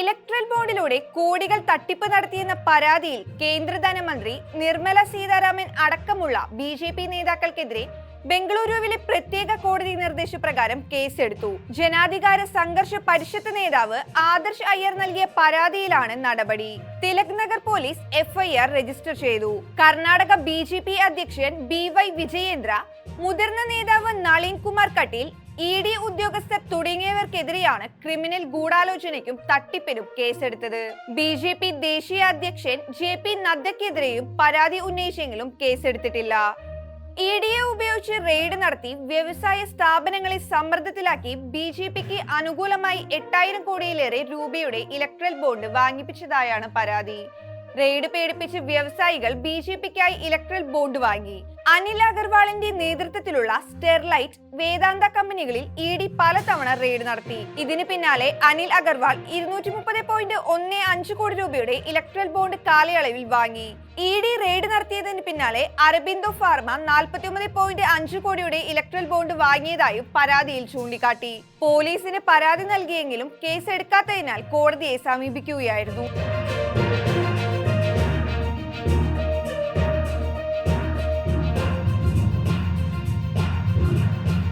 Electoral ബോണ്ടിലൂടെ കോടികൾ തട്ടിപ്പ് നടത്തിയെന്ന പരാതിയിൽ കേന്ദ്ര ധനമന്ത്രി നിർമ്മല സീതാരാമൻ അടക്കമുള്ള ബി ജെ പി നേതാക്കൾക്കെതിരെ ബംഗളൂരുവിലെ പ്രത്യേക കോടതി നിർദ്ദേശപ്രകാരം കേസെടുത്തു. ജനാധികാര സംഘർഷ പരിഷത്ത് നേതാവ് ആദർശ് അയ്യർ നൽകിയ പരാതിയിലാണ് നടപടി. Tilak Nagar police FIR register ചെയ്തു. കർണാടക ബി ജെ പി അധ്യക്ഷൻ ബി വൈ വിജയേന്ദ്ര മുതിർന്ന നേതാവ് നളിൻ കുമാർ കട്ടീൽ ഇ ഡി ഉദ്യോഗസ്ഥർ തുടങ്ങിയവർക്കെതിരെയാണ് ക്രിമിനൽ ഗൂഢാലോചനയ്ക്കും തട്ടിപ്പിനും കേസെടുത്തത്. ബി ജെ പി ദേശീയ അധ്യക്ഷൻ ജെ പി നദ്ദയ്ക്കെതിരെയും പരാതി ഉന്നയിച്ചെങ്കിലും കേസെടുത്തിട്ടില്ല. ഇ ഡിയെ ഉപയോഗിച്ച് റെയ്ഡ് നടത്തി വ്യവസായ സ്ഥാപനങ്ങളെ സമ്മർദ്ദത്തിലാക്കി ബി ജെ പിക്ക് അനുകൂലമായി എട്ടായിരം കോടിയിലേറെ രൂപയുടെ ഇലക്ട്രൽ ബോണ്ട് വാങ്ങിപ്പിച്ചതായാണ് പരാതി. റെയ്ഡ് പേടിപ്പിച്ച് വ്യവസായികൾ ബി ജെ പിക്കായി ഇലക്ട്രൽ ബോണ്ട് വാങ്ങി. അനിൽ അഗർവാളിന്റെ നേതൃത്വത്തിലുള്ള സ്റ്റെർലൈറ്റ് വേദാന്ത കമ്പനികളിൽ ഇ ഡി പലതവണ റെയ്ഡ് നടത്തി. ഇതിന് പിന്നാലെ അനിൽ അഗർവാൾ ഇരുന്നൂറ്റി മുപ്പത് പോയിന്റ് ഒന്ന് അഞ്ച് കോടി രൂപയുടെ ഇലക്ട്രൽ ബോണ്ട് കാലയളവിൽ വാങ്ങി. ഇ ഡി റെയ്ഡ് നടത്തിയതിന് പിന്നാലെ അരബിന്ദോ ഫാർമ നാൽപ്പത്തി ഒമ്പത് പോയിന്റ് അഞ്ച് കോടിയുടെ ഇലക്ട്രൽ ബോണ്ട് വാങ്ങിയതായും പരാതിയിൽ ചൂണ്ടിക്കാട്ടി. പോലീസിന് പരാതി നൽകിയെങ്കിലും കേസ് എടുക്കാത്തതിനാൽ കോടതിയെ സമീപിക്കുകയായിരുന്നു.